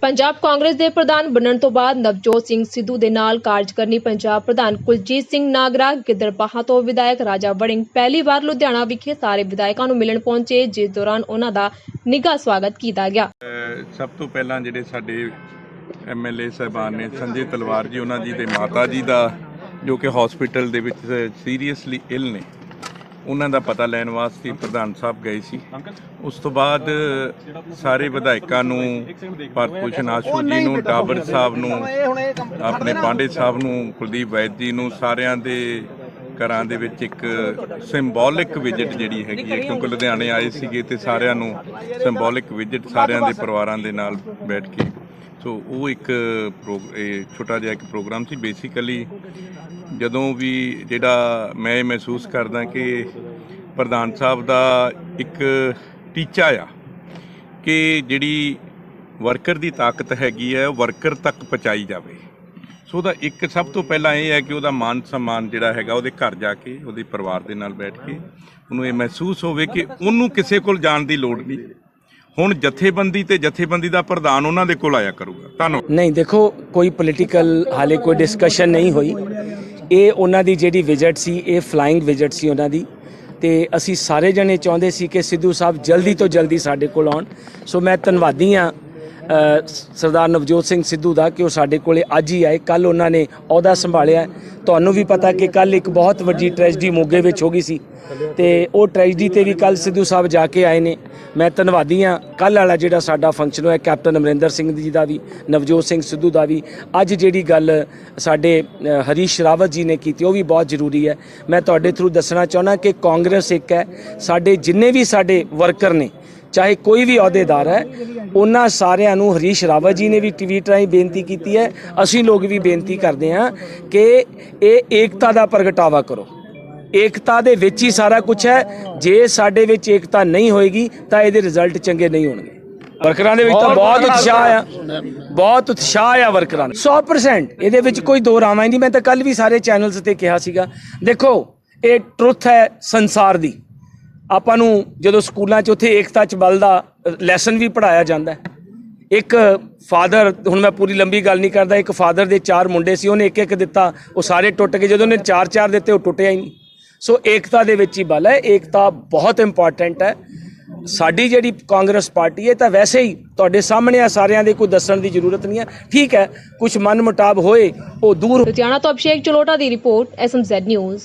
ਪੰਜਾਬ ਕਾਂਗਰਸ ਦੇ ਪ੍ਰਧਾਨ ਬਣਨ ਤੋਂ ਬਾਅਦ ਨਵਜੋਤ ਸਿੰਘ ਸਿੱਧੂ ਦੇ ਨਾਲ ਕਾਰਜਕਰਨੀ ਪੰਜਾਬ ਪ੍ਰਧਾਨ ਕੁਲਜੀਤ ਸਿੰਘ ਨਾਗਰਾ ਗਿੱਦੜਬਾਹਾ ਤੋਂ ਵਿਧਾਇਕ ਰਾਜਾ ਵੜਿੰਗ, ਪਹਿਲੀ ਵਾਰ ਲੁਧਿਆਣਾ ਵਿਖੇ ਸਾਰੇ ਵਿਧਾਇਕਾਂ ਨੂੰ ਮਿਲਣ ਪਹੁੰਚੇ, ਜਿਸ ਦੌਰਾਨ ਉਹਨਾਂ ਦਾ ਨਿੱਘਾ ਸਵਾਗਤ ਕੀਤਾ ਗਿਆ। ਸਭ ਤੋਂ ਪਹਿਲਾਂ ਜਿਹੜੇ ਸਾਡੇ ਐਮਐਲਏ ਸਾਹਿਬਾਨ ਨੇ ਸੰਜੇ ਤਲਵਾਰ ਜੀ, ਉਹਨਾਂ ਜੀ ਦੇ ਮਾਤਾ ਜੀ ਦਾ, ਜੋ ਕਿ ਹਸਪੀਟਲ ਦੇ ਵਿੱਚ ਸੀਰੀਅਸਲੀ ਇਲ ਨੇ। ਉਹਨਾਂ ਦਾ ਪਤਾ ਲੈਣ ਵਾਸਤੇ ਪ੍ਰਧਾਨ ਸਾਹਿਬ ਗਏ ਸੀ। ਉਸ ਤੋਂ ਬਾਅਦ ਸਾਰੇ ਵਿਧਾਇਕਾਂ ਨੂੰ ਪਰਪੂਸ਼ਨ ਆਸ਼ੂ ਜੀ ਨੂੰ ਡਾਬਰ ਸਾਹਿਬ ਨੂੰ ਆਪਣੇ ਪਾਂਡੇ ਸਾਹਿਬ ਨੂੰ ਕੁਲਦੀਪ ਵੈਦ ਜੀ ਨੂੰ ਸਾਰਿਆਂ ਦੇ ਘਰਾਂ ਦੇ ਵਿੱਚ ਇੱਕ ਸਿੰਬੋਲਿਕ ਵਿਜ਼ਿਟ ਜਿਹੜੀ ਹੈਗੀ ਹੈ ਕਿਉਂਕਿ ਲੁਧਿਆਣੇ ਆਏ ਸੀਗੇ ਤੇ ਸਾਰਿਆਂ ਨੂੰ ਸਿੰਬੋਲਿਕ ਵਿਜ਼ਿਟ ਸਾਰਿਆਂ ਦੇ ਪਰਿਵਾਰਾਂ ਦੇ ਨਾਲ ਬੈਠ ਕੇ ਸੋ ਉਹ ਇੱਕ ਪ੍ਰੋ- ਇਹ ਛੋਟਾ ਜਿਹਾ ਇੱਕ ਪ੍ਰੋਗਰਾਮ ਸੀ। ਬੇਸਿਕਲੀ ਜਦੋਂ ਵੀ ਜਿਹੜਾ ਮੈਂ ਇਹ ਮਹਿਸੂਸ ਕਰਦਾ ਕਿ ਪ੍ਰਧਾਨ ਸਾਹਿਬ ਦਾ ਇੱਕ ਟੀਚਾ ਆ ਕਿ ਜਿਹੜੀ ਵਰਕਰ ਦੀ ਤਾਕਤ ਹੈਗੀ ਹੈ, ਵਰਕਰ ਤੱਕ ਪਹੁੰਚਾਈ ਜਾਵੇ। ਸੋ ਉਹਦਾ ਇੱਕ ਸਭ ਤੋਂ ਪਹਿਲਾਂ ਇਹ ਹੈ ਕਿ ਉਹਦਾ ਮਾਨ ਸਨਮਾਨ ਜਿਹੜਾ ਹੈਗਾ ਉਹਦੇ ਘਰ ਜਾ ਕੇ, ਉਹਦੇ ਪਰਿਵਾਰ ਦੇ ਨਾਲ ਬੈਠ ਕੇ ਉਹਨੂੰ ਇਹ ਮਹਿਸੂਸ ਹੋਵੇ ਕਿ ਉਹਨੂੰ ਕਿਸੇ ਕੋਲ ਜਾਣ ਦੀ ਲੋੜ ਨਹੀਂ। ਹੁਣ ਜਥੇਬੰਦੀ ਤੇ ਜਥੇਬੰਦੀ ਦਾ ਪ੍ਰਧਾਨ ਉਹਨਾਂ ਦੇ ਕੋਲ ਆਇਆ ਕਰੂਗਾ। ਧੰਨਵਾਦ। ਨਹੀਂ, ਦੇਖੋ, ਕੋਈ ਪੋਲੀਟੀਕਲ ਹਾਲੇ ਕੋਈ ਡਿਸਕਸ਼ਨ ਨਹੀਂ ਹੋਈ। ਇਹ ਉਹਨਾਂ ਦੀ ਜਿਹੜੀ ਵਿਜ਼ਿਟ ਸੀ, ਇਹ ਫਲਾਈਂਗ ਵਿਜ਼ਿਟ ਸੀ ਉਹਨਾਂ ਦੀ। ਤੇ ਅਸੀਂ ਸਾਰੇ ਜਣੇ ਚਾਹੁੰਦੇ ਸੀ ਕਿ ਸਿੱਧੂ ਸਾਹਿਬ ਜਲਦੀ ਤੋਂ ਜਲਦੀ ਸਾਡੇ ਕੋਲ ਆਉਣ। ਸੋ ਮੈਂ ਧੰਨਵਾਦੀ ਆ ਸਰਦਾਰ ਨਵਜੋਤ ਸਿੰਘ ਸਿੱਧੂ ਦਾ ਕਿ ਉਹ ਸਾਡੇ ਕੋਲੇ ਅੱਜ ਹੀ ਆਏ ਕੱਲ ਉਹਨਾਂ ਨੇ ਅਹੁਦਾ ਸੰਭਾਲਿਆ ਤੁਹਾਨੂੰ ਵੀ ਪਤਾ ਕਿ ਕੱਲ ਇੱਕ ਬਹੁਤ ਵੱਡੀ ਟ੍ਰੈਜਡੀ ਮੋਗੇ ਵਿੱਚ ਹੋ ਗਈ ਸੀ ਤੇ ਉਹ ਟ੍ਰੈਜਡੀ ਤੇ ਵੀ ਕੱਲ ਸਿੱਧੂ ਸਾਹਿਬ ਜਾ ਕੇ ਆਏ ਨੇ। ਮੈਂ ਧੰਨਵਾਦੀ ਆ ਕੱਲ ਵਾਲਾ ਜਿਹੜਾ ਸਾਡਾ ਫੰਕਸ਼ਨ ਹੋਇਆ, ਕੈਪਟਨ ਅਮਰਿੰਦਰ ਸਿੰਘ ਜੀ ਦਾ ਵੀ, ਨਵਜੋਤ ਸਿੰਘ ਸਿੱਧੂ ਦਾ ਵੀ, ਅੱਜ ਜਿਹੜੀ ਗੱਲ ਸਾਡੇ ਹਰੀਸ਼ ਰਾਵਤ ਜੀ ਨੇ ਕੀਤੀ, ਉਹ ਵੀ ਬਹੁਤ ਜ਼ਰੂਰੀ ਹੈ। ਮੈਂ ਤੁਹਾਡੇ ਥਰੂ ਦੱਸਣਾ ਚਾਹੁੰਦਾ ਕਿ ਕਾਂਗਰਸ ਇੱਕ ਹੈ। ਸਾਡੇ ਜਿੰਨੇ ਵੀ ਸਾਡੇ ਵਰਕਰ ਨੇ ਚਾਹੇ ਕੋਈ ਵੀ ਅਹੁਦੇਦਾਰ ਹੈ ਉਹਨਾਂ ਸਾਰਿਆਂ ਨੂੰ ਹਰੀਸ਼ ਰਾਵਤ ਜੀ ਨੇ ਵੀ ਟਵੀਟ ਰਾਹੀਂ ਬੇਨਤੀ ਕੀਤੀ ਹੈ। ਅਸੀਂ ਲੋਕ ਵੀ ਬੇਨਤੀ ਕਰਦੇ ਹਾਂ ਕਿ ਇਹ ਏਕਤਾ ਦਾ ਪ੍ਰਗਟਾਵਾ ਕਰੋ। ਏਕਤਾ ਦੇ ਵਿੱਚ ਹੀ ਸਾਰਾ ਕੁਝ ਹੈ। ਜੇ ਸਾਡੇ ਵਿੱਚ ਏਕਤਾ ਨਹੀਂ ਹੋਏਗੀ ਤਾਂ ਇਹਦੇ ਰਿਜ਼ਲਟ ਚੰਗੇ ਨਹੀਂ ਹੋਣਗੇ। ਵਰਕਰਾਂ ਦੇ ਵਿੱਚ ਤਾਂ ਬਹੁਤ ਉਤਸ਼ਾਹ ਆ। ਬਹੁਤ ਉਤਸ਼ਾਹ ਆ ਵਰਕਰਾਂ ਦਾ। 100% ਇਹਦੇ ਵਿੱਚ ਕੋਈ ਦੋ ਰਾਵਾਂ ਨਹੀਂ। ਮੈਂ ਤਾਂ ਕੱਲ ਵੀ ਸਾਰੇ ਚੈਨਲਸ ਤੇ ਕਿਹਾ ਸੀਗਾ। ਦੇਖੋ ਇਹ ਟਰੁੱਥ ਹੈ ਸੰਸਾਰ ਦੀ। ਆਪਾਂ ਨੂੰ ਜਦੋਂ ਸਕੂਲਾਂ 'ਚ ਉੱਥੇ ਏਕਤਾ 'ਚ ਬਲ ਦਾ ਲੈਸਨ ਵੀ ਪੜਾਇਆ ਜਾਂਦਾ ਇੱਕ ਫਾਦਰ ਹੁਣ ਮੈਂ ਪੂਰੀ ਲੰਬੀ ਗੱਲ ਨਹੀਂ ਕਰਦਾ, ਇੱਕ ਫਾਦਰ ਦੇ ਚਾਰ ਮੁੰਡੇ ਸੀ, ਉਹਨੇ ਇੱਕ ਇੱਕ ਦਿੱਤਾ, ਉਹ ਸਾਰੇ ਟੁੱਟ ਗਏ, ਜਦੋਂ ਉਹਨੇ ਚਾਰ ਚਾਰ ਦਿੱਤੇ, ਉਹ ਟੁੱਟਿਆ ਹੀ ਨਹੀਂ। ਸੋ ਏਕਤਾ ਦੇ ਵਿੱਚ ਹੀ ਬਲ ਹੈ, ਏਕਤਾ ਬਹੁਤ ਇੰਪੋਰਟੈਂਟ ਹੈ। ਸਾਡੀ ਜਿਹੜੀ ਕਾਂਗਰਸ ਪਾਰਟੀ ਹੈ, ਤਾਂ ਵੈਸੇ ਹੀ ਤੁਹਾਡੇ ਸਾਹਮਣੇ ਆ, ਸਾਰਿਆਂ ਦੇ ਕੋਈ ਦੱਸਣ ਦੀ ਜ਼ਰੂਰਤ ਨਹੀਂ ਹੈ। ਠੀਕ ਹੈ ਕੁਝ ਮਨ ਮੁਟਾਬ ਹੋਏ, ਉਹ ਦੂਰ ਲੁਧਿਆਣਾ ਤੋਂ ਅਭਿਸ਼ੇਕ ਚਲੋਟਾ ਦੀ report SMZ news